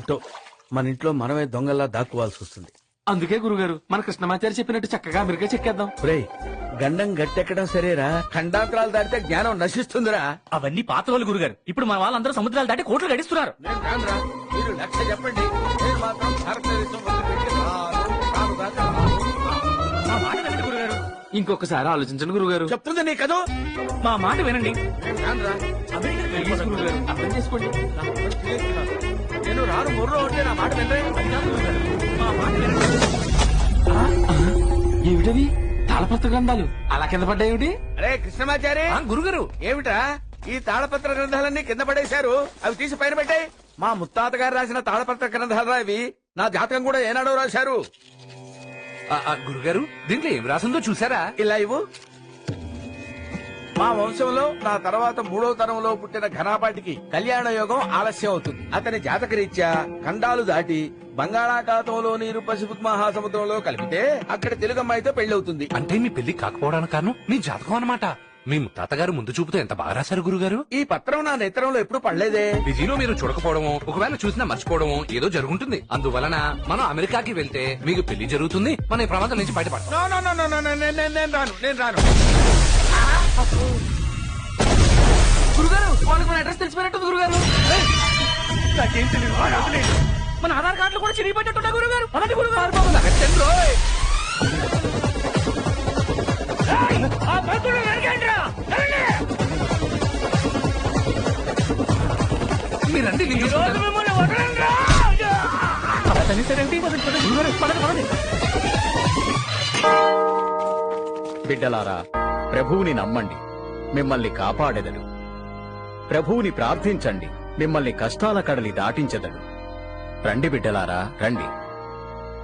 ఏంటో మన ఇంట్లో మనమే దొంగల్లా దాక్కోవాల్సి వస్తుంది. అందుకే గురుగారు మన కృష్ణమాచారి చెప్పినట్టు చక్కగా అమెరికా చెక్కేద్దాం. రేయ్ గండం గట్టెక్కడం సరేరా? ఖండాంతరాలు దాటితే జ్ఞానం నశిస్తుందిరా. అవన్నీ పాత వాళ్ళు గురుగారు. ఇప్పుడు మన వాళ్ళందరూ సముద్రాలు దాటి కోట్లు గడిస్తున్నారు. నేను రానురా. మీరు లక్ష చెప్పండి. నేను మాత్రం భారతదేశం వదిలిపెట్టి రాను, రాను దాకా రాను. మా మాట వినండి గురుగారు. ఇంకొకసారి ఆలోచించండి గురుగారు. చెప్తుంది నీ కదూ మా మాట వినండి. నేను రానురా. ప్లీజ్ గురుగారు. అర్థం చేసుకోండి. నా మాట ఏమిటవి? తాళపత్ర గ్రంథాలు. అలా కింద పడ్డాయేమిటి? అరే కృష్ణమాచారి. గురుగారు. ఏమిటా ఈ తాళపత్ర గ్రంథాలన్నీ కింద పడేశారు. అవి తీసి పైన పెట్టాయి. మా ముత్తాత గారు రాసిన తాళపత్ర గ్రంథాలు ఇవి నా జాతకం కూడా ఏనాడో రాశారు. గురుగారు దీంట్లో ఏం రాసిందో చూసారా ఇలా ఇవ్వు. మా వంశంలో నా తర్వాత మూడో తరంలో పుట్టిన ఘనాపాటికి కళ్యాణ యోగం ఆలస్యం అవుతుంది. అతని జాతక రీత్యా ఖండాలు దాటి బంగాళాఖాతంలో నీరు పసిఫిక్ మహాసముద్రంలో కలిపితే అక్కడ తెలుగు అమ్మాయితో పెళ్ళవుతుంది అంటే మీ పెళ్ళి కాకపోవడానికి కారణం? మీ జాతకం అన్నమాట. మీ తాతగారు ముందు చూపుతో ఎంత బాగా రాశారు గురుగారు? ఈ పత్రం నా నేత్రంలో ఎప్పుడు పడలేదే. బిజీలో మీరు చూడకపోవడమో ఒకవేళ చూసినా మర్చిపోవడమో ఏదో జరుగుంటుంది. అందువలన మనం అమెరికాకి వెళ్తే మీకు పెళ్ళి జరుగుతుంది. మన ఈ ప్రమాదం నుంచి బయటపడతాం. నేను రాను నేను రాను. గురుగారు వాళ్ళకి మన అడ్రస్ తెలిసిపోయినట్టుంది గురుగారు. మన ఆధార్ కార్డులు కూడా చిరిగిపోయేటట్టున్నా గురుగారు. అలాంటి గురుగారు. ఆ భక్తుడు వెనకండ్రా, వెళ్ళండి. మీరండి నేను రోజు. మిమ్మల్ని. అలా గురుగారు, పదండి, పదండి. బిడ్డలారా ప్రభువుని నమ్మండి మిమ్మల్ని కాపాడెదడు ప్రభువుని ప్రార్థించండి మిమ్మల్ని కష్టాల కడలి దాటించెదడు రండి బిడ్డలారా రండి.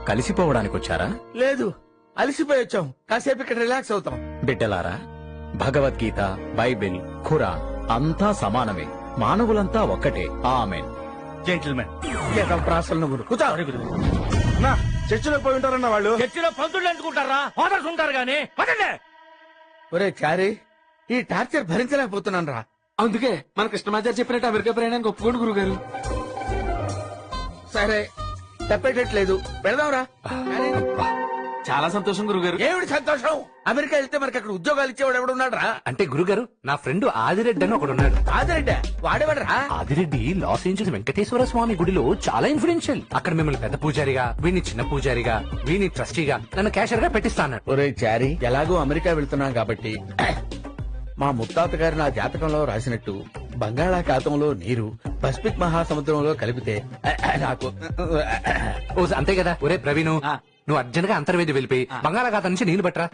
కలిసిపోవడానికొచ్చారా? లేదు అలసిపోయి వచ్చాం. కాసేపు ఇక్కడ రిలాక్స్ అవుతాం. బిడ్డలారా భగవద్గీత బైబిల్ ఖురాన్ అంతా సమానమే. మానవులంతా ఒక్కటే. ఆమెన్. జెంటిల్మెన్ కూర్చో. చర్చిలో పోయి ఉంటారన్న వాళ్ళు? చర్చిలో పంతులు అంటుకుంటారా? ఫాదర్స్ ఉంటారు గానీ పదండి. ఒరే చారీ ఈ టార్చర్ భరించలేకపోతున్నాను రా. అందుకే మన కృష్ణమాచారి చెప్పినట్టు అమెరికా ప్రయాణానికి ఒప్పుకోండి గురుగారు. సరే తప్పేటట్లేదు. వెళదాంరా అరే, చాలా సంతోషం గురుగారు. ఏమిటి సంతోషం? అమెరికా వెళ్తే మనకి అక్కడ ఉద్యోగాలు ఇచ్చేవాడు ఎవడున్నాడు రా అంటే గురుగారు నా ఫ్రెండ్ ఆదిరెడ్డి అని ఒకడు ఉన్నాడు ఆదిరెడ్డి? వాడేవాడరా? ఆదిరెడ్డి లాస్ ఏంజల్స్ వెంకటేశ్వర స్వామి గుడిలో చాలా ఇన్ఫ్లుయెన్షియల్ అక్కడ మిమ్మల్ని పెద్ద పూజారిగా వీడిని చిన్న పూజారిగా వీడిని ట్రస్టీగా నన్ను క్యాషియర్గా పెట్టిస్తాను. ఒరే చారీ ఎలాగో అమెరికా వెళ్తున్నాం కాబట్టి మా ముత్తాత గారు నా జాతకంలో రాసినట్టు బంగాళాఖాతంలో నీరు పసిఫిక్ మహాసముద్రంలో కలిపితే నాకు ఓ అంతే కదా. ఒరే ప్రవీణు. నువ్వు అర్జెంట్గా అంతర్వేది వెళ్ళిపోయి బంగాళాఖాతం నుంచి నీళ్ళు పట్టరా.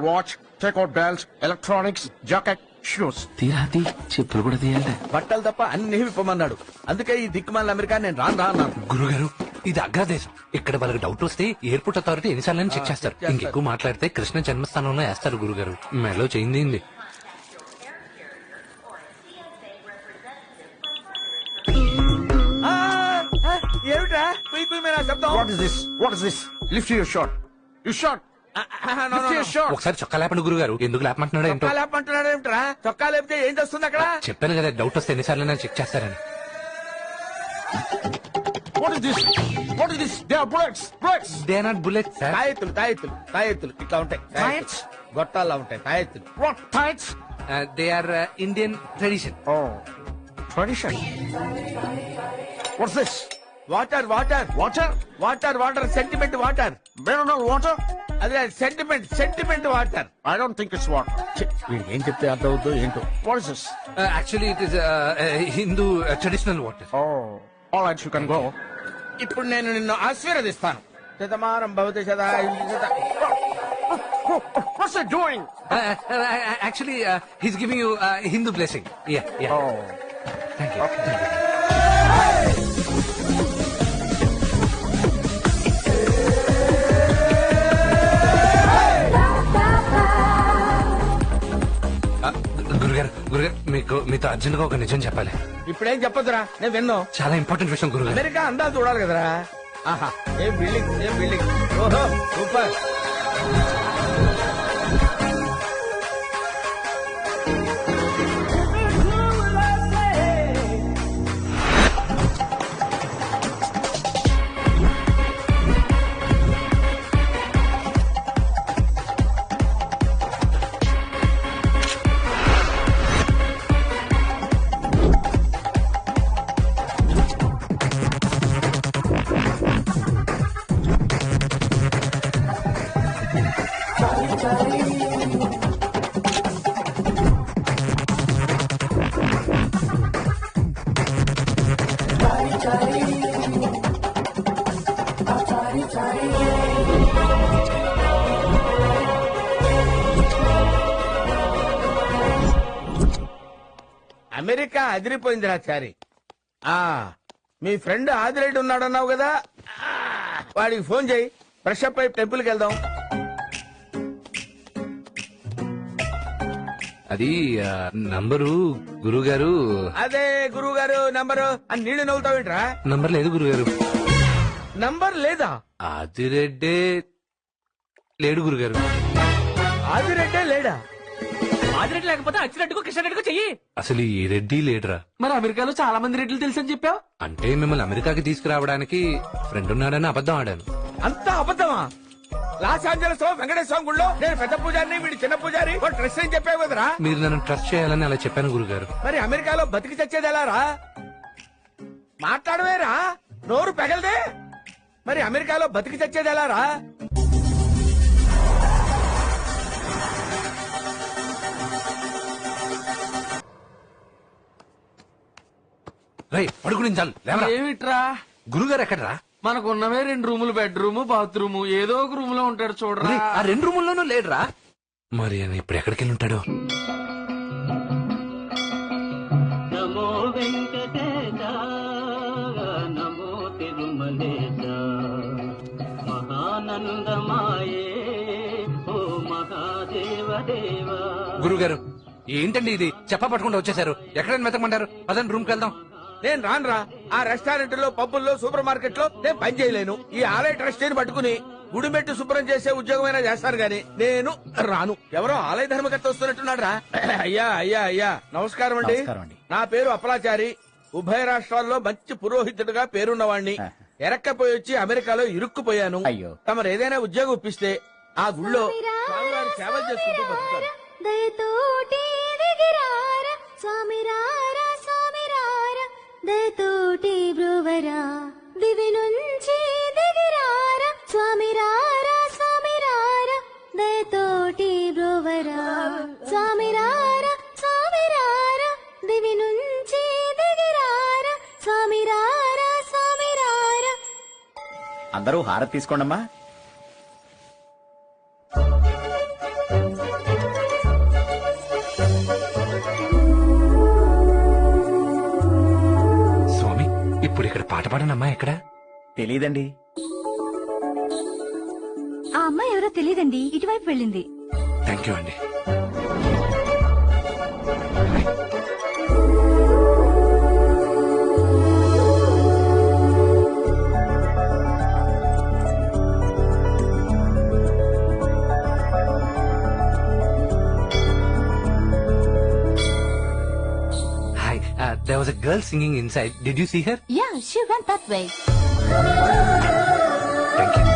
Watch, take out belts, electronics, jacket, shoes. తీరాతి చెప్పులు కూడా తీయాలి బట్టలు తప్ప అన్ని విప్పమన్నాడు అందుకే ఈ దిక్కుమాల అమెరికా నేను రాను రా అన్నాను గురుగారు ఇది అగ్రదేశం ఇక్కడ వాళ్ళకి డౌట్ వస్తే ఎయిర్పోర్ట్ అథారిటీ ఎన్నిసార్లు చెక్ చేస్తారు. ఇంకెక్కువ మాట్లాడితే కృష్ణ జన్మస్థానంలో వేస్తారు గురుగారు మెలో చేయింది కుయ్ కుయ్ మీద శబ్దం What is this? What is this? Lift your shirt. You shot. ఒకసారి చొక్కా లేపండి గురుగారు ఎందుకు లేపమంటున్నాడు ఏంటో చొక్కా లేపంటున్నాడు ఏమిట్రా చొక్కా లేపితే ఏం చేస్తుంది అక్కడ చెప్పాను కదా డౌట్ వస్తే ఎన్నిసార్లు చెక్ చేస్తారని What is this? What is this? They are bullets. Bullets. తాయెత్తులు తాయెత్తులు తాయెత్తులు ఇట్లా ఉంటాయి తాయెత్తు? గొట్టాల్లో ఉంటాయి తాయెత్తులు What tights? They are Indian tradition Oh, tradition. What's this? Water water Water? Water water sentiment water Mineral water? అదే sentiment sentiment water I don't think it's water. వీడికి ఏం చెప్తే అర్థం అవుతుందో ఏంటో. What is this? Actually it is Hindu traditional water Oh, all right, you can go. ఇప్పుడు నేను నిన్ను ఆశీర్వదిస్తాను. శతమానం భవతి శత What's it doing? Actually he's giving you Hindu blessing ya ya Oh, thank you గురుగారు మీకు మీతో అర్జెంట్గా ఒక నిజం చెప్పాలి. ఇప్పుడేం చెప్పొద్దురా? నేను విన్నాను చాలా ఇంపార్టెంట్ విషయం గురుగారు. అమెరికా అందాలు చూడాలి కదరా? ఆహా ఏం బిల్డింగ్ ఏం బిల్డింగ్ ఓహో సూపర్. అమెరికా అదిరిపోయిందిరా చారి. ఆ మీ ఫ్రెండ్ ఆదిరెడ్డి ఉన్నాడన్నావు కదా? వాడికి ఫోన్ చేయి. ఫ్రెష్ అప్ అయి టెంపుల్కి వెళ్దాం. అది ఆ, నంబరు గురుగారు. అదే గురువు గారు నంబరు. అని నీళ్ళు నవ్వుతావేంట్రా నంబర్ లేదు గురుగారు. నంబర్ లేదా? ఆదిరెడ్డే లేడు గురుగారు. ఆదిరెడ్డే లేడా? ఆదిరెడ్డి లేకపోతే అచ్చిరెడ్డికో కిషన్ రెడ్డికో చెయ్యి. అసలు ఈ రెడ్డి లేడురా. మరి అమెరికాలో చాలా మంది రెడ్లు తెలుసని చెప్పావు? అంటే మిమ్మల్ని అమెరికాకి తీసుకురావడానికి ఫ్రెండ్ ఉన్నాడని అబద్ధం ఆడాను. అంతా అబద్ధమా? లాస్ ఏంజలస్లో వెంకటేశ్వర స్వామి గుళ్ళో నేను పెద్ద పూజారిని వీడి చిన్న పూజారి వాడు డ్రెస్ అని చెప్పావు కదరా? మీరు నన్ను ట్రస్ట్ చేయాలని అలా చెప్పాను గురుగారు. మరి అమెరికాలో బతికి చచ్చేది ఎలా రా మాట్లాడవేరా నోరు పెగలదే. మరి అమెరికాలో బతికి చచ్చేది ఎలా రా రై పడుకుని చాలు లేవరా. ఏమిట్రా? గురుగారు ఎక్కడరా? మనకున్నవే రెండు రూములు బెడ్రూమ్ బాత్రూమ్. ఏదో ఒక రూమ్లో ఉంటాడు చూడరా. ఒరేయ్, ఆ రెండు రూముల్లోనూ లేడురా. మరి ఆయన ఇప్పుడు ఎక్కడికి వెళ్ళి ఉంటాడు నమో వెంకటేశ నమో తిరుమలేశ. మహానందమాయే ఓ మహాదేవ దేవా గురుగారు ఏంటండి ఇది? చెప్ప పట్టుకుంటూ వచ్చేసారు ఎక్కడైనా వెతకమంటారు? పదండి రూమ్కి వెళ్దాం. నేను రానురా. ఆ రెస్టారెంట్లో పబ్బుల్లో సూపర్ మార్కెట్లో నేను పని చేయలేను. ఈ ఆలయ ట్రస్టీని పట్టుకుని గుడి మెట్టు శుభ్రం చేసే ఉద్యోగమైనా చేస్తాను గాని నేను రాను. ఎవరో ఆలయ ధర్మకర్త వస్తున్నట్టున్నాడు రా అయ్యా అయ్యా అయ్యా. నమస్కారం అండి. నమస్కారం అండి. నా పేరు అప్పలాచారి. ఉభయ రాష్ట్రాల్లో మంచి పురోహితుడిగా పేరున్నవాణ్ణి. ఎరక్కపోయి వచ్చి అమెరికాలో ఇరుక్కుపోయాను. అయ్యో. తమరు ఏదైనా ఉద్యోగం ఇప్పిస్తే ఆ గుళ్ళో స్వామివారి సేవలు చేసుకుంటూ బతుకుతాను దయతోటి దిగిరార స్వామి రారా స్వామి రారా దయతోటి బ్రువరా దివి నుంచి దిగిరారా స్వామి రారా స్వామి రారా దయతోటి బ్రువరా స్వామి రారా స్వామి రారా దివి నుంచి దిగిరారా స్వామి రారా స్వామి రారా అందరూ హారతి తీసుకోండమ్మా. పాట పాడనమ్మా ఎక్కడ? తెలీదండి. ఆ అమ్మాయి ఎవరో తెలియదండి ఇటువైపు వెళ్ళింది. థ్యాంక్ యూ అండి. girl singing inside. Did you see her? Yeah, she went that way. Thank you.